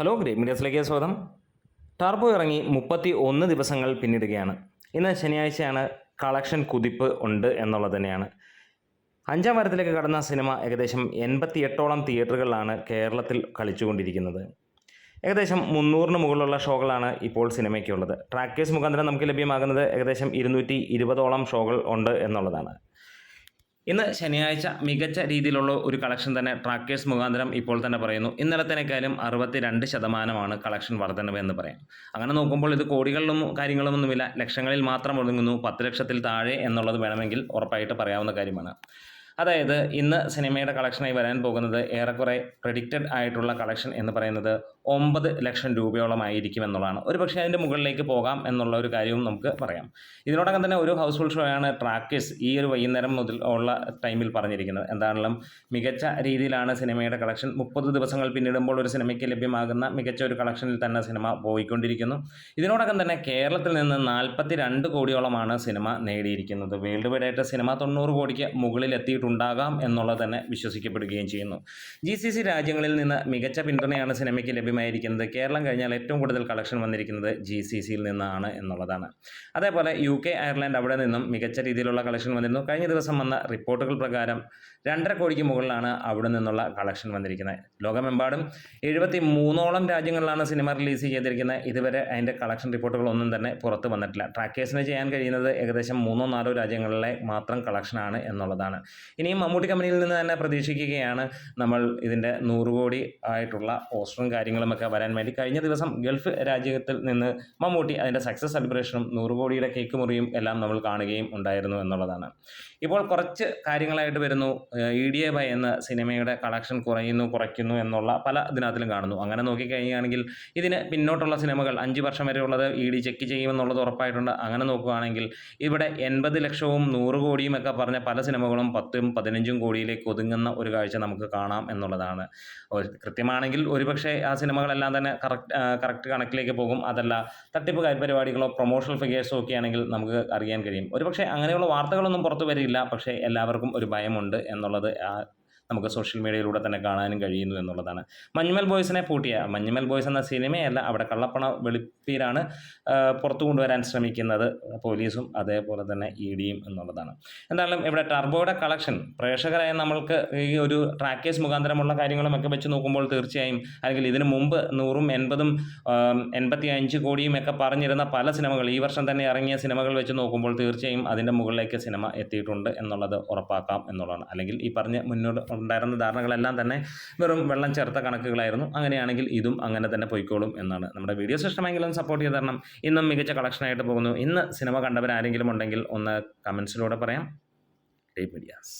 Hello great മീഡിയസിലേക്ക് സ്വാഗതം. ടാർപ്പോ ഇറങ്ങി മുപ്പത്തി ഒന്ന് ദിവസങ്ങൾ പിന്നിടുകയാണ്. ഇന്ന് ശനിയാഴ്ചയാണ് കളക്ഷൻ കുതിപ്പ് ഉണ്ട് എന്നുള്ളത് തന്നെയാണ്. അഞ്ചാം വാരത്തിലേക്ക് കടന്ന സിനിമ ഏകദേശം എൺപത്തിയെട്ടോളം തിയേറ്ററുകളിലാണ് കേരളത്തിൽ കളിച്ചുകൊണ്ടിരിക്കുന്നത്. ഏകദേശം മുന്നൂറിന് മുകളിലുള്ള ഷോകളാണ് ഇപ്പോൾ സിനിമയ്ക്കുള്ളത്. ട്രാക്കേഴ്സ് മുഖാന്തരം നമുക്ക് ലഭ്യമാകുന്നത് ഏകദേശം ഇരുന്നൂറ്റി ഇരുപതോളം ഷോകൾ ഉണ്ട് എന്നുള്ളതാണ്. ഇന്ന് ശനിയാഴ്ച മികച്ച രീതിയിലുള്ള ഒരു കളക്ഷൻ തന്നെ ട്രാക്കേഴ്സ് മുഖാന്തരം ഇപ്പോൾ തന്നെ പറയുന്നു. ഇന്നലത്തേക്കാളും അറുപത്തി രണ്ട് ശതമാനമാണ് കളക്ഷൻ വർധനവ് എന്ന് പറയാം അങ്ങനെ നോക്കുമ്പോൾ ഇത് കോടികളിലും കാര്യങ്ങളൊന്നുമില്ല ലക്ഷങ്ങളിൽ മാത്രം ഒതുങ്ങുന്നു. പത്ത് ലക്ഷത്തിൽ താഴെ എന്നുള്ളത് വേണമെങ്കിൽ ഉറപ്പായിട്ട് പറയാവുന്ന കാര്യമാണ്. അതായത് ഇന്ന് സിനിമയുടെ കളക്ഷനായി വരാൻ പോകുന്നത് ഏറെക്കുറെ പ്രഡിക്റ്റഡ് ആയിട്ടുള്ള കളക്ഷൻ എന്ന് പറയുന്നത് ഒമ്പത് ലക്ഷം രൂപയോളമായിരിക്കും എന്നുള്ളതാണ്. ഒരു പക്ഷേ അതിന്റെ മുകളിലേക്ക് പോകാം എന്നുള്ള ഒരു കാര്യവും നമുക്ക് പറയാം. ഇതിനോടകം തന്നെ ഒരു ഹൗസ്ഫുൾ ഷോ ആണ് ട്രാക്കേഴ്സ് ഈ ഒരു വൈകുന്നേരം മുതൽ ഉള്ള ടൈമിൽ പറഞ്ഞിരിക്കുന്നത്. എന്താണെങ്കിലും മികച്ച രീതിയിലാണ് സിനിമയുടെ കളക്ഷൻ. മുപ്പത് ദിവസങ്ങൾ പിന്നിടുമ്പോൾ ഒരു സിനിമയ്ക്ക് ലഭ്യമാകുന്ന മികച്ച ഒരു കളക്ഷനിൽ തന്നെ സിനിമ പോയിക്കൊണ്ടിരിക്കുന്നു. ഇതിനോടകം തന്നെ കേരളത്തിൽ നിന്ന് നാൽപ്പത്തി രണ്ട് കോടിയോളമാണ് സിനിമ നേടിയിരിക്കുന്നത്. വേൾഡ് വൈഡ് ആയിട്ട് സിനിമ തൊണ്ണൂറ് കോടിക്ക് മുകളിൽ എത്തിയിട്ടുണ്ടാകാം എന്നുള്ളത് തന്നെ വിശ്വസിക്കപ്പെടുകയും ചെയ്യുന്നു. ജി സി സി രാജ്യങ്ങളിൽ നിന്ന് മികച്ച പിന്തുണയാണ് സിനിമയ്ക്ക് ലഭ്യമായിരിക്കുന്നത്. കേരളം കഴിഞ്ഞാൽ ഏറ്റവും കൂടുതൽ കളക്ഷൻ വന്നിരിക്കുന്നത് ജി സി സിയിൽ നിന്നാണ് എന്നുള്ളതാണ്. അതേപോലെ യു കെ അയർലൻഡ് അവിടെ നിന്നും മികച്ച രീതിയിലുള്ള കളക്ഷൻ വന്നിരുന്നു. കഴിഞ്ഞ ദിവസം വന്ന റിപ്പോർട്ടുകൾ പ്രകാരം രണ്ടര കോടിക്ക് മുകളിലാണ് അവിടെ നിന്നുള്ള കളക്ഷൻ വന്നിരിക്കുന്നത്. ലോകമെമ്പാടും എഴുപത്തി മൂന്നോളം രാജ്യങ്ങളിലാണ് സിനിമ റിലീസ് ചെയ്തിരിക്കുന്നത്. ഇതുവരെ അതിന്റെ കളക്ഷൻ റിപ്പോർട്ടുകളൊന്നും തന്നെ പുറത്ത് വന്നിട്ടില്ല. ട്രാക്കേഴ്സിന് ചെയ്യാൻ കഴിയുന്നത് ഏകദേശം മൂന്നോ നാലോ രാജ്യങ്ങളിലെ മാത്രം കളക്ഷനാണ് എന്നുള്ളതാണ്. ഇനിയും മമ്മൂട്ടി കമ്പനിയിൽ നിന്ന് തന്നെ പ്രതീക്ഷിക്കുകയാണ് നമ്മൾ ഇതിന്റെ നൂറ് കോടി ആയിട്ടുള്ള പോസ്റ്ററും കാര്യങ്ങളുമൊക്കെ വരാൻ വേണ്ടി. കഴിഞ്ഞ ദിവസം ഗൾഫ് രാജ്യത്തിൽ നിന്ന് മമ്മൂട്ടി അതിന്റെ സക്സസ് സെലിബ്രേഷനും നൂറ് കോടിയുടെ കേക്ക് മുറിയും എല്ലാം നമ്മൾ കാണുകയും ഉണ്ടായിരുന്നു എന്നുള്ളതാണ്. ഇപ്പോൾ കുറച്ച് കാര്യങ്ങളായിട്ട് വരുന്നു. ഇ ഡി എ ബൈ എന്ന സിനിമയുടെ കളക്ഷൻ കുറയുന്നു കുറയ്ക്കുന്നു എന്നുള്ള പല ഇതിനകത്തിലും കാണുന്നു. അങ്ങനെ നോക്കിക്കഴിയുകയാണെങ്കിൽ ഇതിന് പിന്നോട്ടുള്ള സിനിമകൾ അഞ്ച് വർഷം വരെ ഉള്ളത് ഇ ഡി ചെക്ക് ചെയ്യുമെന്നുള്ളത് ഉറപ്പായിട്ടുണ്ട്. അങ്ങനെ നോക്കുകയാണെങ്കിൽ ഇവിടെ എൺപത് ലക്ഷവും നൂറ് കോടിയും ഒക്കെ പറഞ്ഞ പല സിനിമകളും പത്തും പതിനഞ്ചും കോടിയിലേക്ക് ഒതുങ്ങുന്ന ഒരു കാഴ്ച നമുക്ക് കാണാം എന്നുള്ളതാണ്. കൃത്യമാണെങ്കിൽ ഒരുപക്ഷെ ആ സിനിമകളെല്ലാം തന്നെ കറക്റ്റ് കറക്റ്റ് കണക്കിലേക്ക് പോകും. അതല്ല തട്ടിപ്പ് പരിപാടികളോ പ്രൊമോഷണൽ ഫിഗേഴ്സോ ഒക്കെ ആണെങ്കിൽ നമുക്ക് അറിയാൻ കഴിയും. ഒരുപക്ഷെ അങ്ങനെയുള്ള വാർത്തകളൊന്നും പുറത്തു വരില്ല. പക്ഷേ എല്ലാവർക്കും ഒരു ഭയമുണ്ട് എന്നുള്ളത് ആ നമുക്ക് സോഷ്യൽ മീഡിയയിലൂടെ തന്നെ കാണാനും കഴിയുന്നു എന്നുള്ളതാണ്. മഞ്ഞുമൽ ബോയ്സിനെ പൂട്ടിയ മഞ്ഞുമൽ ബോയ്സ് എന്ന സിനിമയല്ല അവിടെ കള്ളപ്പണ വെളുപ്പീരാണ് പുറത്തു കൊണ്ടുവരാൻ ശ്രമിക്കുന്നത്. പോലീസും അതേപോലെ തന്നെ ഇ ഡിയും എന്നുള്ളതാണ്. എന്തായാലും ഇവിടെ ടർബോയുടെ കളക്ഷൻ പ്രേക്ഷകരായ നമ്മൾക്ക് ഈ ഒരു ട്രാക്കേഴ്സ് മുഖാന്തരമുള്ള കാര്യങ്ങളും ഒക്കെ വെച്ച് നോക്കുമ്പോൾ തീർച്ചയായും അല്ലെങ്കിൽ ഇതിനു മുമ്പ് നൂറും എൺപതും എൺപത്തി അഞ്ച് കോടിയും ഒക്കെ പറഞ്ഞിരുന്ന പല സിനിമകൾ ഈ വർഷം തന്നെ ഇറങ്ങിയ സിനിമകൾ വെച്ച് നോക്കുമ്പോൾ തീർച്ചയായും അതിന്റെ മുകളിലേക്ക് സിനിമ എത്തിയിട്ടുണ്ട് എന്നുള്ളത് ഉറപ്പാക്കാം എന്നുള്ളതാണ്. അല്ലെങ്കിൽ ഈ പറഞ്ഞ മുന്നോട്ട് ഉണ്ടായിരുന്ന ധാരണകളെല്ലാം തന്നെ വെറും വെള്ളം ചേർത്ത കണക്കുകളായിരുന്നു. അങ്ങനെയാണെങ്കിൽ ഇതും അങ്ങനെ തന്നെ പോയിക്കോളും എന്നാണ് നമ്മുടെ വീഡിയോ ഇഷ്ടമെങ്കിലും സപ്പോർട്ട് ചെയ്ത് തരണം ഇന്നും മികച്ച കളക്ഷനായിട്ട് പോകുന്നു. ഇന്ന് സിനിമ കണ്ടവരാരെങ്കിലും ഉണ്ടെങ്കിൽ ഒന്ന് കമൻസിലൂടെ പറയാം. മീഡിയാസ്